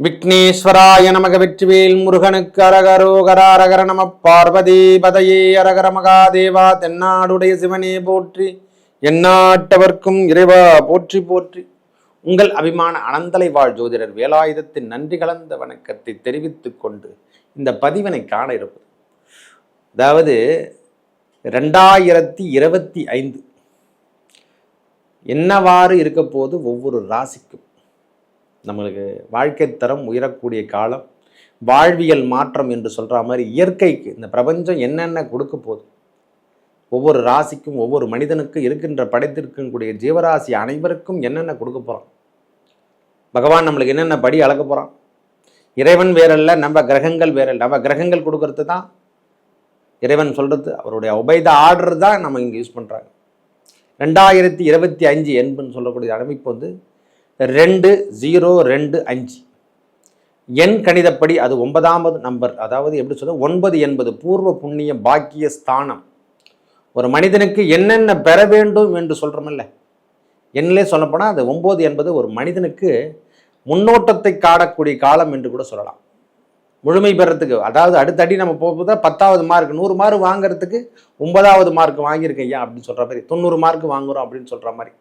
விக்னேஸ்வராய நமக வெற்றிவேல் முருகனுக்கு அரகரோகராரகர நம பார்வதி பதையே அரகர மகாதேவா தென்னாடுடைய சிவனே போற்றி எந்நாட்டவர்க்கும் இறைவா போற்றி போற்றி. உங்கள் அபிமான அனந்தலை வாழ் ஜோதிடர் வேலாயுதத்தின் நன்றி கலந்த வணக்கத்தை தெரிவித்துக் கொண்டு இந்த பதிவினை காண இருப்பது. அதாவது ரெண்டாயிரத்தி இருபத்தி ஐந்து. என்னவாறு இருக்க போது ஒவ்வொரு ராசிக்கும்? நம்மளுக்கு வாழ்க்கை தரம் உயரக்கூடிய காலம் வாழ்வியல் மாற்றம் என்று சொல்கிற மாதிரி இயற்கைக்கு இந்த பிரபஞ்சம் என்னென்ன கொடுக்க போகுது? ஒவ்வொரு ராசிக்கும் ஒவ்வொரு மனிதனுக்கும் இருக்கின்ற படைத்திருக்கக்கூடிய ஜீவராசி அனைவருக்கும் என்னென்ன கொடுக்க போகிறான் பகவான் நம்மளுக்கு என்னென்ன படி அளக்க போகிறான் இறைவன் வேறல்ல நம்ம கிரகங்கள் வேறல்ல. நம்ம கிரகங்கள் கொடுக்கறது தான் இறைவன் சொல்கிறது அவருடைய உபைத ஆர்டர் தான் நம்ம இங்கே யூஸ் பண்ணுறாங்க ரெண்டாயிரத்தி இருபத்தி அஞ்சு என்புன்னு சொல்லக்கூடிய அமைப்பு வந்து ரெண்டு ஜீரோ ரெண்டு அஞ்சு எண் கணிதப்படி அது ஒன்பதாவது நம்பர் அதாவது எப்படி சொல்ல ஒன்பது என்பது பூர்வ புண்ணிய பாக்கிய ஸ்தானம். ஒரு மனிதனுக்கு என்னென்ன பெற வேண்டும் என்று சொல்கிறோமில்ல எண்ணிலே சொல்லப்போனால் அது ஒம்பது என்பது ஒரு மனிதனுக்கு முன்னோட்டத்தை காணக்கூடிய காலம் என்று கூட சொல்லலாம். முழுமை பெறத்துக்கு அதாவது அடுத்தடி நம்ம போகும்போது பத்தாவது மார்க் நூறு மார்க் வாங்குறதுக்கு ஒன்பதாவது மார்க் வாங்கியிருக்கேன் ஐயா அப்படின்னு சொல்கிற மாதிரி தொண்ணூறு மார்க் வாங்குறோம் அப்படின்னு சொல்கிற மாதிரி.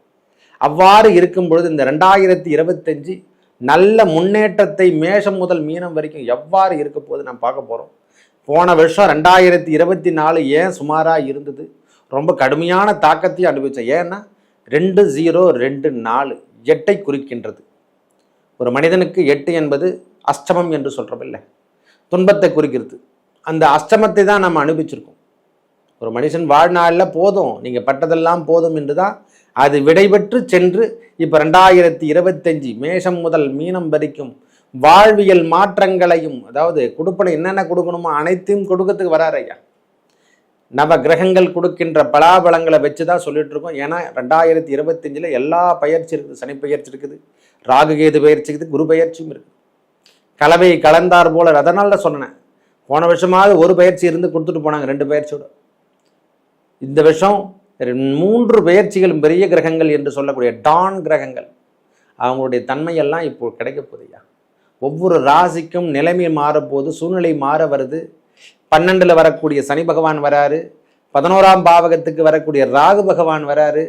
அவ்வாறு இருக்கும் பொழுது இந்த ரெண்டாயிரத்தி இருபத்தஞ்சு நல்ல முன்னேற்றத்தை மேஷம் முதல் மீனம் வரைக்கும் எவ்வாறு இருக்க போது நாம் பார்க்க போகிறோம் போன வருஷம் ரெண்டாயிரத்தி இருபத்தி நாலு ஏன் சுமாராக இருந்தது? ரொம்ப கடுமையான தாக்கத்தையும் அனுபவித்தேன் ஏன்னா ரெண்டு ஜீரோ ரெண்டு நாலு எட்டை குறிக்கின்றது. ஒரு மனிதனுக்கு எட்டு என்பது அஷ்டமம் என்று சொல்கிறோமில்ல துன்பத்தை குறிக்கிறது. அந்த அஷ்டமத்தை தான் நம்ம அனுபவிச்சிருக்கோம். ஒரு மனுஷன் வாழ்நாளில் போதும். நீங்கள் பட்டதெல்லாம் போதும் என்று தான் அது விடைபெற்று சென்று இப்போ ரெண்டாயிரத்தி இருபத்தஞ்சி மேஷம் முதல் மீனம் வரைக்கும் வாழ்வியல் மாற்றங்களையும் அதாவது கொடுப்பன என்னென்ன கொடுக்கணுமோ அனைத்தையும் கொடுக்கறதுக்கு வராரு ஐயா. நவ கிரகங்கள் கொடுக்கின்ற பலாபலங்களை வச்சு தான் சொல்லிட்டு இருக்கோம். ஏன்னா ரெண்டாயிரத்தி இருபத்தஞ்சில் எல்லா பயிற்சி இருக்குது. சனி பயிற்சி இருக்குது ராகுகேது பயிற்சி இருக்குது குரு பயிற்சியும் இருக்குது. கலவை கலந்தார் போல அதனால தான் சொன்னேன். போன வருஷமாவது ஒரு பயிற்சி இருந்து கொடுத்துட்டு போனாங்க ரெண்டு பயிற்சியோட. இந்த வருஷம் மூன்று பெயர்ச்சிகளும் பெரிய கிரகங்கள் என்று சொல்லக்கூடிய டான் கிரகங்கள். அவங்களுடைய தன்மையெல்லாம் இப்போ கிடைக்க போகுதுயா ஒவ்வொரு ராசிக்கும் நிலைமை மாறப்போது சூழ்நிலை மாற வருது. பன்னெண்டில் வரக்கூடிய சனி பகவான் வராரு. பதினோராம் பாவகத்துக்கு வரக்கூடிய ராகு பகவான் வராரு.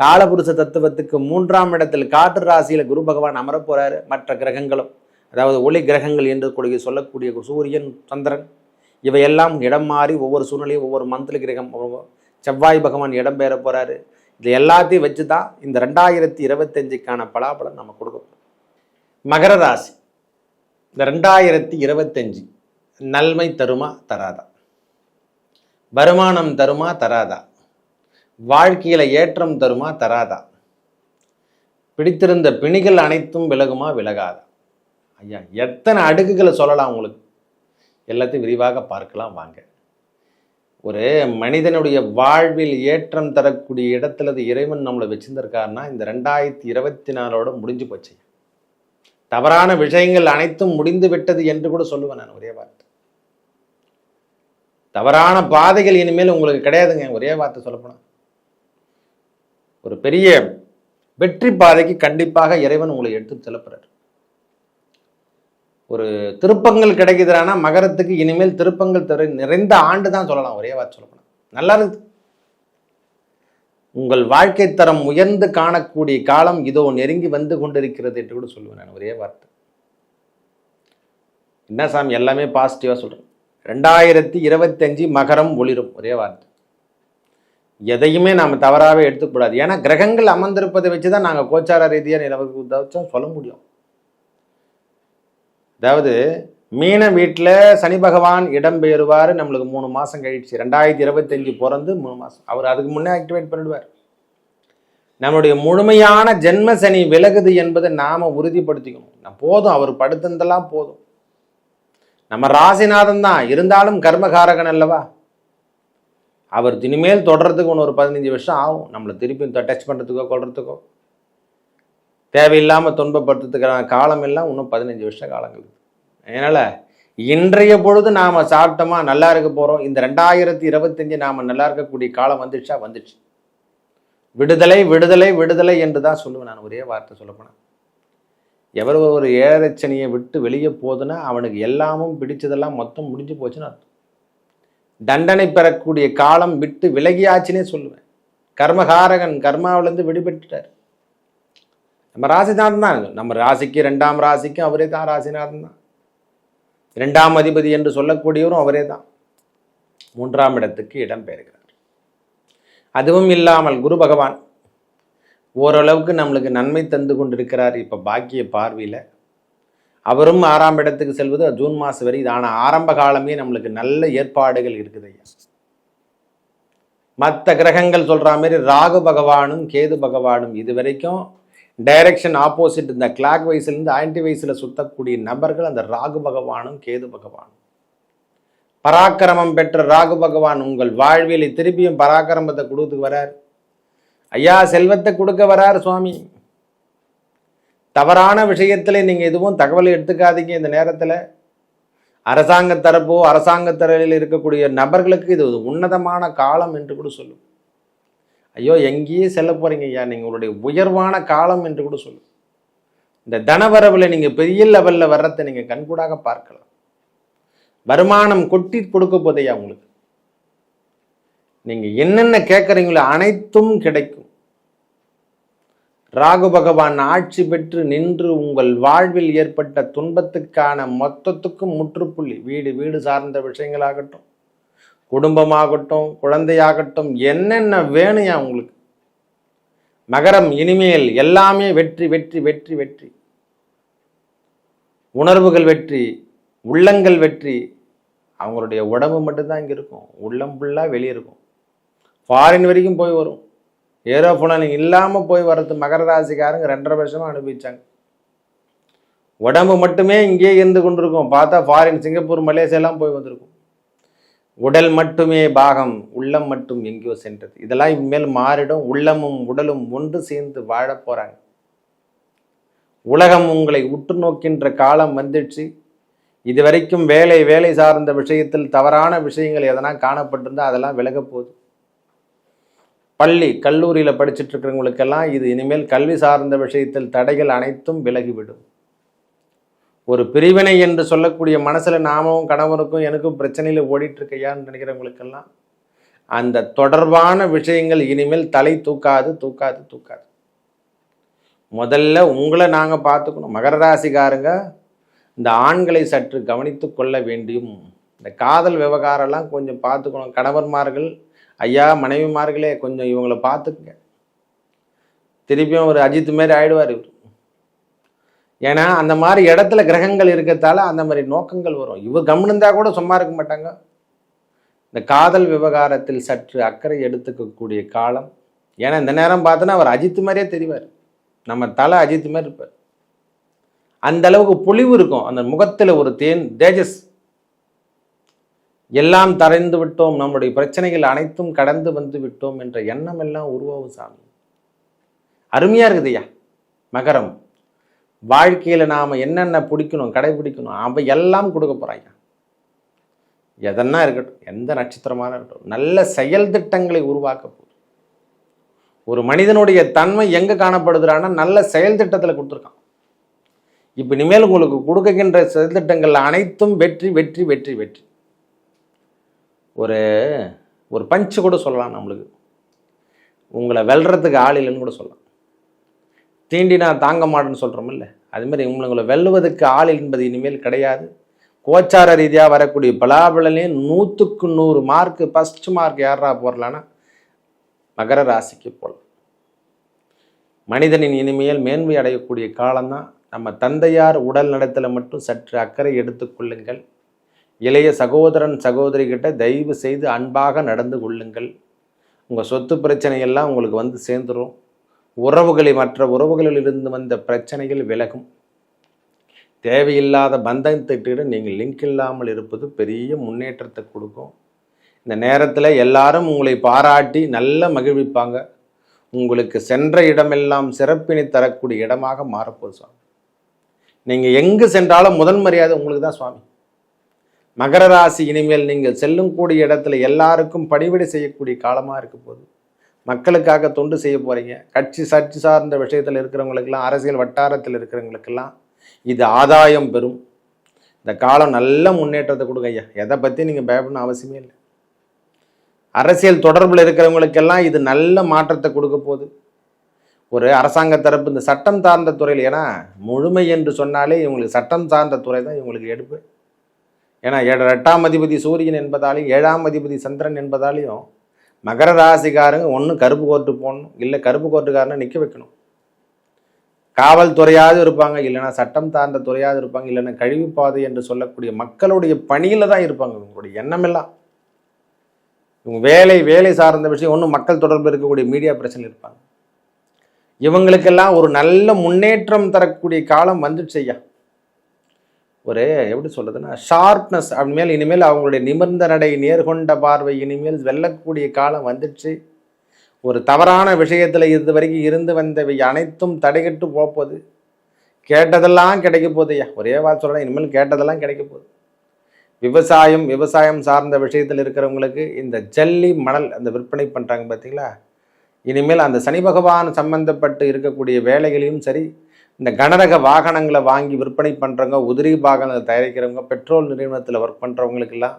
காலபுருஷ தத்துவத்துக்கு மூன்றாம் இடத்தில் காற்று ராசியில் குரு பகவான் அமரப்போகிறாரு மற்ற கிரகங்களும் அதாவது ஒளி கிரகங்கள் என்று கூடிய சொல்லக்கூடிய சூரியன் சந்திரன் இவையெல்லாம் இடம் மாறி ஒவ்வொரு சூழ்நிலையும் ஒவ்வொரு மந்திர கிரகம் செவ்வாய் பகவான் இடம் போகிறாரு இது எல்லாத்தையும் வச்சு தான் இந்த ரெண்டாயிரத்தி இருபத்தஞ்சுக்கான பலாபலம் நம்ம கொடுக்கணும் மகர ராசி. இந்த ரெண்டாயிரத்தி இருபத்தஞ்சு நன்மை தருமா தராதா? வருமானம் தருமா தராதா? வாழ்க்கையில் ஏற்றம் தருமா தராதா? பிடித்திருந்த பிணிகள் அனைத்தும் விலகுமா விலகாதா? ஐயா எத்தனை அடுக்குகளை சொல்லலாம் உங்களுக்கு? எல்லாத்தையும் விரிவாக பார்க்கலாம் வாங்க. ஒரு மனிதனுடைய வாழ்வில் ஏற்றம் தரக்கூடிய இடத்துல அது இறைவன் நம்மளை வச்சிருந்திருக்காருன்னா இந்த ரெண்டாயிரத்தி இருபத்தி நாலோட முடிஞ்சு போச்சு. தவறான விஷயங்கள் அனைத்தும் முடிந்து விட்டது என்று கூட சொல்லுவேன் நான் ஒரே வார்த்தை. தவறான பாதைகள் இனிமேல் உங்களுக்கு கிடையாதுங்க ஒரே வார்த்தை சொல்லப்போனால் ஒரு பெரிய வெற்றி பாதைக்கு கண்டிப்பாக இறைவன் உங்களை எடுத்து செல்லப்படுறார் ஒரு திருப்பங்கள் கிடைக்குதுன்னா மகரத்துக்கு இனிமேல் திருப்பங்கள் தரு நிறைந்த ஆண்டு தான் சொல்லலாம் ஒரே வார்த்தை சொல்லப்போனால் நல்லா இருக்குது உங்கள் வாழ்க்கை தரம் உயர்ந்து காணக்கூடிய காலம் இதோ நெருங்கி வந்து கொண்டிருக்கிறது என்று கூட சொல்லுவேன் நான் ஒரே வார்த்தை. என்ன சாமி எல்லாமே பாசிட்டிவாக சொல்கிறேன் ரெண்டாயிரத்தி இருபத்தஞ்சு மகரம் ஒளிரும் ஒரே வார்த்தை. எதையுமே நாம் தவறாகவே எடுத்துக்கூடாது ஏன்னா கிரகங்கள் அமர்ந்திருப்பதை வச்சு தான் நாங்கள் கோச்சார ரீதியாக நிலவுக்கு சொல்ல முடியும். அதாவது மீன வீட்டில் சனி பகவான் இடம்பெயருவார் நம்மளுக்கு மூணு மாதம் கழிச்சு. ரெண்டாயிரத்தி இருபத்தஞ்சு பிறந்து மூணு மாதம் அவர் அதுக்கு முன்னே ஆக்டிவேட் பண்ணிடுவார். நம்மளுடைய முழுமையான ஜென்ம சனி விலகுது என்பதை நாம் உறுதிப்படுத்திக்கணும். நான் போதும் அவர் படுத்திருந்தெல்லாம் போதும். நம்ம ராசிநாதன் தான். இருந்தாலும் கர்மகாரகன் அல்லவா? அவர் இனிமேல் தொடர்றதுக்கு ஒன்று ஒரு பதினஞ்சு வருஷம் ஆகும். நம்மளை திருப்பி டச் பண்ணுறதுக்கோ கொள்றதுக்கோ தேவையில்லாமல் துன்பப்படுத்துறதுக்கான காலம் எல்லாம் இன்னும் பதினஞ்சு வருஷ காலங்கள் அதனால் இன்றைய பொழுது நாம் சாப்பிட்டோமா நல்லா இருக்க போகிறோம் இந்த ரெண்டாயிரத்தி இருபத்தஞ்சு நாம் நல்லா இருக்கக்கூடிய காலம் வந்துடுச்சா வந்துடுச்சு விடுதலை விடுதலை விடுதலை என்று தான் சொல்லுவேன். நான் ஒரே வார்த்தை சொல்லப்போனேன் எவர் ஒரு ஏரச்சனையை விட்டு வெளியே போகுதுன்னா அவனுக்கு எல்லாமும் பிடிச்சதெல்லாம் மொத்தம் முடிஞ்சு போச்சுன்னு அர்த்தம். தண்டனை பெறக்கூடிய காலம் விட்டு விலகியாச்சுன்னே சொல்லுவேன். கர்மகாரகன் கர்மாவிலேருந்து விடுபட்டுட்டார். நம்ம ராசிநாதன் தான். நம்ம ராசிக்கு ரெண்டாம் ராசிக்கும் அவரே தான் ராசிநாதன் தான். இரண்டாம் அதிபதி என்று சொல்லக்கூடியவரும் அவரே தான். மூன்றாம் இடத்துக்கு இடம் பெறுகிறார் அதுவும் இல்லாமல் குரு பகவான் ஓரளவுக்கு நம்மளுக்கு நன்மை தந்து கொண்டிருக்கிறார். இப்போ பாக்கிய பார்வையில் அவரும் ஆறாம் இடத்துக்கு செல்வது ஜூன் மாதம் வரை. இது ஆனால் ஆரம்ப காலமே நம்மளுக்கு நல்ல ஏற்பாடுகள் இருக்குது ஐயா. மற்ற கிரகங்கள் சொல்கிற மாதிரி ராகு பகவானும் கேது பகவானும் இது வரைக்கும் டைரக்ஷன் ஆப்போசிட் இந்த கிளாக் வைஸ்லேருந்து ஆன்டி வைஸில் சுத்தக்கூடிய நபர்கள் அந்த ராகு பகவானும் கேது பகவானும். பராக்கிரமம் பெற்ற ராகு பகவான் உங்கள் வாழ்வியலை திருப்பியும் பராக்கிரமத்தை கொடுத்து வரார். ஐயா செல்வத்தை கொடுக்க வரார் சுவாமி. தவறான விஷயத்தில் நீங்கள் எதுவும் தகவல் எடுத்துக்காதீங்க இந்த நேரத்தில். அரசாங்க தரப்போ அரசாங்க தரவில் இருக்கக்கூடிய நபர்களுக்கு இது உன்னதமான காலம் என்று கூட சொல்லும். ஐயோ எங்கேயே செல்ல போகிறீங்க ஐயா. நீங்கள் உங்களுடைய உயர்வான காலம் என்று கூட சொல்லு. இந்த தனவரவில் நீங்கள் பெரிய லெவலில் வர்றதை நீங்கள் கண்கூடாக பார்க்கலாம். வருமானம் கொட்டி கொடுக்க போதையா உங்களுக்கு. நீங்கள் என்னென்ன கேட்குறீங்களோ அனைத்தும் கிடைக்கும். ராகு பகவான் ஆட்சி பெற்று நின்று உங்கள் வாழ்வில் ஏற்பட்ட துன்பத்துக்கான மொத்தத்துக்கும் முற்றுப்புள்ளி. வீடு வீடு சார்ந்த விஷயங்களாகட்டும். குடும்பமாகட்டும் குழந்தையாகட்டும் என்னென்ன வேணுயா உங்களுக்கு? மகரம் இனிமேல் எல்லாமே வெற்றி வெற்றி வெற்றி வெற்றி. உணர்வுகள் வெற்றி உள்ளங்கள் வெற்றி. அவங்களுடைய உடம்பு மட்டும்தான் இங்கே இருக்கும். உள்ளம் ஃபுல்லாக வெளியே இருக்கும். ஃபாரின் வரைக்கும் போய் வரும். ஏரோஃபோனில் இல்லாமல் போய் வர்றது மகர ராசிக்காரங்க ரெண்டரை வருஷமாக அனுபவிச்சாங்க. உடம்பு மட்டுமே இங்கேயே இருந்து கொண்டிருக்கும். பார்த்தா ஃபாரின் சிங்கப்பூர் மலேசியாலாம் போய் வந்திருக்கும். உடல் மட்டுமே பாகம் உள்ளம் மட்டும் எங்கேயோ சென்றது. இதெல்லாம் இனிமேல் மாறிடும். உள்ளமும் உடலும் ஒன்று சேர்ந்து வாழ போகிறாங்க உலகம் உங்களை உற்று நோக்கின்ற காலம் வந்துடுச்சு. இதுவரைக்கும் வேலை வேலை சார்ந்த விஷயத்தில் தவறான விஷயங்கள் எதனா காணப்பட்டிருந்தால் அதெல்லாம் விலக போகுது. பள்ளி கல்லூரியில் படிச்சுட்டு இருக்கிறவங்களுக்கெல்லாம் இது இனிமேல் கல்வி சார்ந்த விஷயத்தில் தடைகள் அனைத்தும் விலகிவிடும். ஒரு பிரிவினை என்று சொல்லக்கூடிய மனசில் நாமவும் கணவனுக்கும் எனக்கும் பிரச்சனையில் ஓடிட்டுருக்கையான்னு நினைக்கிறவங்களுக்கெல்லாம் அந்த தொடர்பான விஷயங்கள் இனிமேல் தலை தூக்காது தூக்காது தூக்காது. முதல்ல உங்களை நாங்கள் பார்த்துக்கணும். மகர ராசிக்காரங்க இந்த ஆண்களை சற்று கவனித்து கொள்ள வேண்டியும் இந்த காதல் விவகாரம்லாம் கொஞ்சம் பார்த்துக்கணும். கணவன்மார்கள் ஐயா மனைவிமார்களே கொஞ்சம் இவங்களை பார்த்துக்குங்க. திருப்பியும் ஒரு அஜித் மாரி ஆயிடுவார் இவர். ஏன்னா அந்த மாதிரி இடத்துல கிரகங்கள் இருக்கிறதால அந்த மாதிரி நோக்கங்கள் வரும். இவர் கவனிந்தா கூட சும்மா இருக்க மாட்டாங்க. இந்த காதல் விவகாரத்தில் சற்று அக்கறை எடுத்துக்கக்கூடிய காலம். ஏன்னா இந்த நேரம் பார்த்தோன்னா அவர் அஜித் மாதிரியே தெரிவார். நம்ம தலை அஜித் மாதிரி இருப்பார். அந்த அளவுக்கு பொலிவு இருக்கும். அந்த முகத்தில் ஒரு தேன் தேஜஸ். எல்லாம் தரைந்து விட்டோம். நம்முடைய பிரச்சனைகள் அனைத்தும் கடந்து வந்து விட்டோம் என்ற எண்ணம் எல்லாம் உருவாகும் சாமி. அருமையாக இருக்குதுய்யா மகரம். வாழ்க்கையில் நாம் என்னென்ன பிடிக்கணும் கடைபிடிக்கணும் அவன் எல்லாம் கொடுக்க போகிறாங்க எதனா இருக்கட்டும் எந்த நட்சத்திரமான இருக்கட்டும் நல்ல செயல் திட்டங்களை உருவாக்க போகுது. ஒரு மனிதனுடைய தன்மை எங்கே காணப்படுதுறான்னா நல்ல செயல் திட்டத்தில் கொடுத்துருக்கான். இப்போ இனிமேல் உங்களுக்கு கொடுக்கின்ற செயல் திட்டங்கள் அனைத்தும் வெற்றி வெற்றி வெற்றி வெற்றி. ஒரு ஒரு பஞ்சு கூட சொல்லலாம் நம்மளுக்கு. உங்களை வெல்றதுக்கு ஆள் இல்லைன்னு கூட சொல்லலாம். தீண்டினா தாங்க மாட்டேன்னு சொல்கிறோமில்ல அதுமாதிரி உங்களை வெல்லுவதற்கு ஆள் என்பது இனிமேல் கிடையாது. கோச்சார ரீதியாக வரக்கூடிய பலாபலனையும் நூற்றுக்கு நூறு மார்க்கு ஃபஸ்ட் மார்க் யாரா போடலான்னா மகர ராசிக்கு போகலாம் மனிதனின் இனிமையில் மேன்மை அடையக்கூடிய காலம்தான். நம்ம தந்தையார் உடல் நடத்தில் மட்டும் சற்று அக்கறை எடுத்துக்கொள்ளுங்கள் இளைய சகோதரன் சகோதரி கிட்ட தயவு செய்து அன்பாக நடந்து கொள்ளுங்கள். உங்கள் சொத்து பிரச்சனையெல்லாம் உங்களுக்கு வந்து சேர்ந்துடும் உறவுகளை மற்ற உறவுகளில் இருந்து வந்த பிரச்சனைகள் விலகும். தேவையில்லாத பந்தத்திட்டு நீங்கள் லிங்க் இல்லாமல் இருப்பது பெரிய முன்னேற்றத்தை கொடுக்கும். இந்த நேரத்தில் எல்லாரும் உங்களை பாராட்டி நல்ல மகிழ்விப்பாங்க. உங்களுக்கு சென்ற இடமெல்லாம் சிறப்பினை தரக்கூடிய இடமாக மாறப்போகுது சுவாமி. நீங்கள் எங்கு சென்றாலும் முதன் மரியாதை உங்களுக்கு தான் சுவாமி. மகர ராசி இனிமேல் நீங்கள் செல்லும் கூடிய இடத்துல எல்லாருக்கும் பணிவிடை செய்யக்கூடிய காலமாக இருக்க போகுது. மக்களுக்காக தொண்டு செய்ய போகிறீங்க கட்சி சர்ச்சி சார்ந்த விஷயத்தில் இருக்கிறவங்களுக்கெல்லாம் அரசியல் வட்டாரத்தில் இருக்கிறவங்களுக்கெல்லாம் இது ஆதாயம் பெறும். இந்த காலம் நல்ல முன்னேற்றத்தை கொடுங்க ஐயா. எதை பற்றி நீங்கள் பயப்படணும் அவசியமே இல்லை. அரசியல் தொடர்பில் இருக்கிறவங்களுக்கெல்லாம் இது நல்ல மாற்றத்தை கொடுக்க போகுது. ஒரு அரசாங்க தரப்பு இந்த சட்டம் சார்ந்த துறையில் ஏன்னா முழுமை என்று சொன்னாலே இவங்களுக்கு சட்டம் சார்ந்த துறை தான் இவங்களுக்கு எடுப்பு. ஏன்னா எட்டாம் அதிபதி சூரியன் என்பதாலையும் ஏழாம் அதிபதி சந்திரன் என்பதாலையும் மகர ராசிக்காரங்க ஒன்று கருப்பு கோர்ட்டு போடணும். இல்லை கருப்பு கோர்ட்டுக்காரனை நிற்க வைக்கணும். காவல்துறையாவது இருப்பாங்க. இல்லைன்னா சட்டம் சார்ந்த துறையாவது இருப்பாங்க. இல்லைன்னா கழிவுப்பாதை என்று சொல்லக்கூடிய மக்களுடைய பணியில் தான் இருப்பாங்க. இவங்களுடைய எண்ணமெல்லாம் இவங்க வேலை வேலை சார்ந்த விஷயம். ஒன்றும் மக்கள் தொடர்பு இருக்கக்கூடிய மீடியா பிரச்சனை இருப்பாங்க. இவங்களுக்கெல்லாம் ஒரு நல்ல முன்னேற்றம் தரக்கூடிய காலம் வந்துடுச்சு ஐயா. ஒரு எப்படி சொல்கிறதுன்னா ஷார்ப்னஸ் மேல் இனிமேல் அவங்களுடைய நிமிர்ந்த நடை நேர்கொண்ட பார்வை இனிமேல் வெல்லக்கூடிய காலம் வந்துடுச்சு. ஒரு தவறான விஷயத்தில் இது வரைக்கும் இருந்து வந்தவை அனைத்தும் தடைகட்டு போப்போது. கேட்டதெல்லாம் கிடைக்க போதையா ஒரே வார்த்தை சொல்கிறேன் இனிமேல் கேட்டதெல்லாம் கிடைக்க போகுது. விவசாயம் விவசாயம் சார்ந்த விஷயத்தில் இருக்கிறவங்களுக்கு இந்த ஜல்லி மணல் அந்த விற்பனை பண்ணுறாங்க பார்த்தீங்களா இனிமேல் அந்த சனி பகவான் சம்பந்தப்பட்டு இருக்கக்கூடிய வேலைகளையும் சரி இந்த கனரக வாகனங்களை வாங்கி விற்பனை பண்ணுறவங்க உதிரி பாகங்களை தயாரிக்கிறவங்க பெட்ரோல் நிறுவனத்தில் ஒர்க் பண்ணுறவங்களுக்கெல்லாம்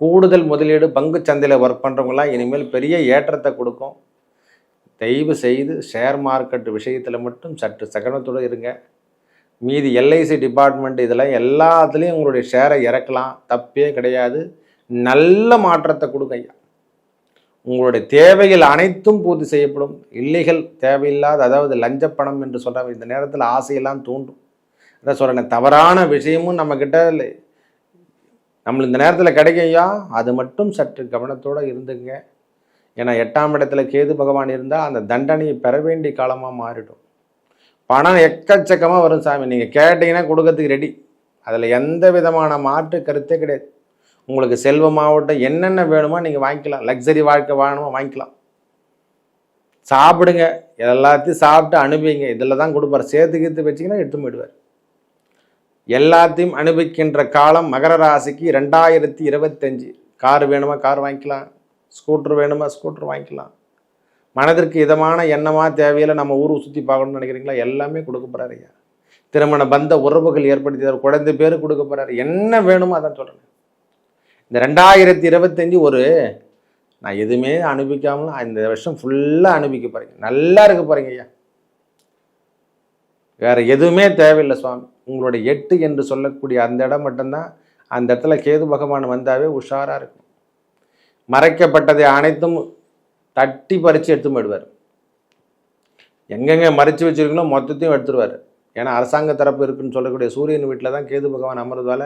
கூடுதல் முதலீடு பங்கு சந்தையில் ஒர்க் பண்ணுறவங்களாம் இனிமேல் பெரிய ஏற்றத்தை கொடுக்கும். தயவு செய்து ஷேர் மார்க்கெட் விஷயத்தில் மட்டும் சற்று சகனத்தோடு இருங்க. மீதி எல்ஐசி டிபார்ட்மெண்ட் இதெல்லாம் எல்லாத்துலேயும் உங்களுடைய ஷேரை இறக்கலாம். தப்பே கிடையாது. நல்ல மாற்றத்தை கொடுங்க ஐயா. உங்களுடைய தேவைகள் அனைத்தும் பூர்த்தி செய்யப்படும். இல்லைகள் தேவையில்லாத அதாவது லஞ்ச பணம் என்று சொல்கிறாங்க இந்த நேரத்தில் ஆசையெல்லாம் தூண்டும். அதான் சொல்கிறேன் தவறான விஷயமும் நம்மக்கிட்ட இல்லை. நம்மளுக்கு இந்த நேரத்தில் கிடைக்கையா அது மட்டும் சற்று கவனத்தோடு இருந்துங்க. ஏன்னா எட்டாம் இடத்துல கேது பகவான் இருந்தால் அந்த தண்டனையை பெற வேண்டிய காலமாக மாறிடும். பணம் எக்கச்சக்கமாக வரும் சாமி. நீங்கள் கேட்டிங்கன்னா கொடுக்கறதுக்கு ரெடி அதில் எந்த விதமான மாற்று கருத்தே கிடையாது. உங்களுக்கு செல்வமாகட்டும் என்னென்ன வேணுமோ நீங்கள் வாங்கிக்கலாம். லக்ஸரி வாழ்க்கை வாங்கணுமோ வாங்கிக்கலாம். சாப்பிடுங்க. எல்லாத்தையும் சாப்பிட்டு அனுபவிங்க. இதில் தான் கொடுப்பார். சேர்த்து கீத்து வச்சிங்கன்னா எடுத்து போயிடுவார். எல்லாத்தையும் அனுபவிக்கின்ற காலம் மகர ராசிக்கு ரெண்டாயிரத்தி இருபத்தஞ்சி. கார் வேணுமா? கார் வாங்கிக்கலாம். ஸ்கூட்ரு வேணுமா? ஸ்கூட்ரு வாங்கிக்கலாம். மனதிற்கு இதமான எண்ணமாக தேவையில்லை. நம்ம ஊர் சுற்றி பார்க்கணும்னு நினைக்கிறீங்களா? எல்லாமே கொடுக்க போகிறாரு திருமண பந்த உறவுகள் ஏற்படுத்தி குழந்தை பேர் கொடுக்க போகிறாரு என்ன வேணுமோ அதான் சொல்கிறேன் இந்த ரெண்டாயிரத்தி இருபத்தஞ்சி ஒரு நான் எதுவுமே அனுபவிக்காமல் இந்த வருஷம் ஃபுல்லாக அனுபவிக்க போகிறீங்க நல்லா இருக்க போகிறீங்க ஐயா. வேறு எதுவுமே தேவையில்லை சுவாமி. உங்களுடைய எட்டு என்று சொல்லக்கூடிய அந்த இடம் மட்டும்தான். அந்த இடத்துல கேது பகவான் வந்தாவே உஷாராக இருக்கும். மறைக்கப்பட்டதை அனைத்தும் தட்டி பறித்து எடுத்து போயிடுவார். எங்கெங்கே மறைச்சி வச்சுருக்கீங்களோ மொத்தத்தையும் எடுத்துருவார். ஏன்னா அரசாங்க தரப்பு இருக்குன்னு சொல்லக்கூடிய சூரியன் வீட்டில் தான் கேது பகவான் அமர்றதால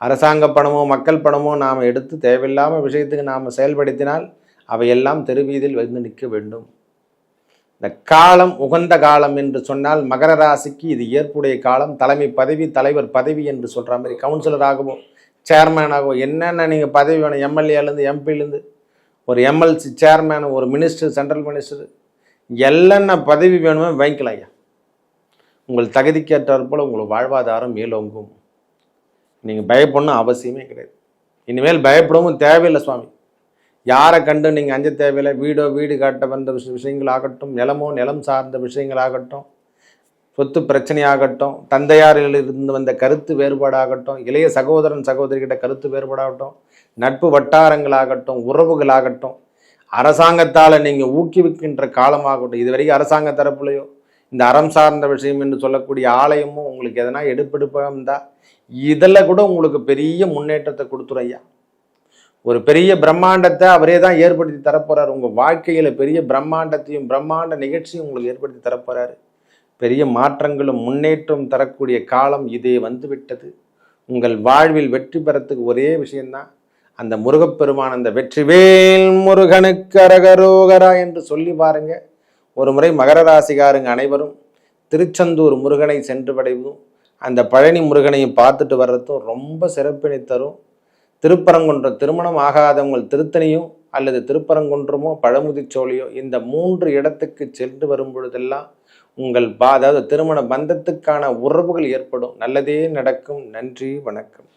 அரசாங்க பணமோ மக்கள் பணமோ நாம் எடுத்து தேவையில்லாமல் விஷயத்துக்கு நாம் செயல்படுத்தினால் அவையெல்லாம் தெருவீதியில் வந்து நிற்க வேண்டும். இந்த காலம் உகந்த காலம் என்று சொன்னால் மகர ராசிக்கு இது ஏற்புடைய காலம். தலைமை பதவி தலைவர் பதவி என்று சொல்கிற மாதிரி கவுன்சிலராகவோ சேர்மேனாகவோ என்னென்ன நீங்கள் பதவி வேணும் எம்எல்ஏலேருந்து எம்பிலேருந்து ஒரு எம்எல்சி சேர்மேன் ஒரு மினிஸ்டர் சென்ட்ரல் மினிஸ்டர் என்னென்ன பதவி வேணுமோ வாங்கிக்கலாம் ஐயா. உங்கள் தகுதிக்கேற்றாற்போல் உங்கள் வாழ்வாதாரம் மேலோங்கும். நீங்கள் பயப்படணும் அவசியமே கிடையாது. இனிமேல் பயப்படவும் தேவையில்லை சுவாமி. யாரை கண்டு நீங்கள் அஞ்ச தேவையில்லை. வீடோ வீடு காட்ட வந்த விஷ விஷயங்களாகட்டும் நிலமோ நிலம் சார்ந்த விஷயங்களாகட்டும் சொத்து பிரச்சனையாகட்டும் தந்தையாரிலிருந்து வந்த கருத்து வேறுபாடாகட்டும் இளைய சகோதரன் சகோதரிகிட்ட கருத்து வேறுபாடாகட்டும் நட்பு வட்டாரங்களாகட்டும் உறவுகளாகட்டும் அரசாங்கத்தால் நீங்கள் ஊக்குவிக்கின்ற காலமாகட்டும் இது வரைக்கும் அரசாங்க தரப்புலையோ இந்த அறம் சார்ந்த விஷயம் என்று சொல்லக்கூடிய ஆலயமும் உங்களுக்கு எதனா எடுப்பெடுப்பாக இருந்தால் இதில் கூட உங்களுக்கு பெரிய முன்னேற்றத்தை கொடுத்துரு ஐயா. ஒரு பெரிய பிரம்மாண்டத்தை அவரே தான் ஏற்படுத்தி தரப்போகிறார் உங்கள் வாழ்க்கையில் பெரிய பிரம்மாண்டத்தையும் பிரம்மாண்ட நிகழ்ச்சியும் உங்களுக்கு ஏற்படுத்தி தரப்போகிறாரு பெரிய மாற்றங்களும் முன்னேற்றம் தரக்கூடிய காலம் இதே வந்துவிட்டது. உங்கள் வாழ்வில் வெற்றி பெறத்துக்கு ஒரே விஷயந்தான் அந்த முருகப்பெருமான் அந்த வெற்றிவேல் முருகனுக்கு அரகரோகரா என்று சொல்லி பாருங்க. ஒரு முறை மகர ராசிகாருங்க அனைவரும் திருச்செந்தூர் முருகனை சென்று படைவதும் அந்த பழனி முருகனையும் பார்த்துட்டு வர்றதும் ரொம்ப சிறப்பினை தரும். திருப்பரங்குன்றம் திருமணம் ஆகாதவங்கள் திருத்தணியும் அல்லது திருப்பரங்குன்றமோ பழமுதிச்சோழியோ இந்த மூன்று இடத்துக்கு சென்று வரும் பொழுதெல்லாம் உங்கள் பா அதாவது திருமண பந்தத்துக்கான உறவுகள் ஏற்படும். நல்லதே நடக்கும். நன்றி. வணக்கம்.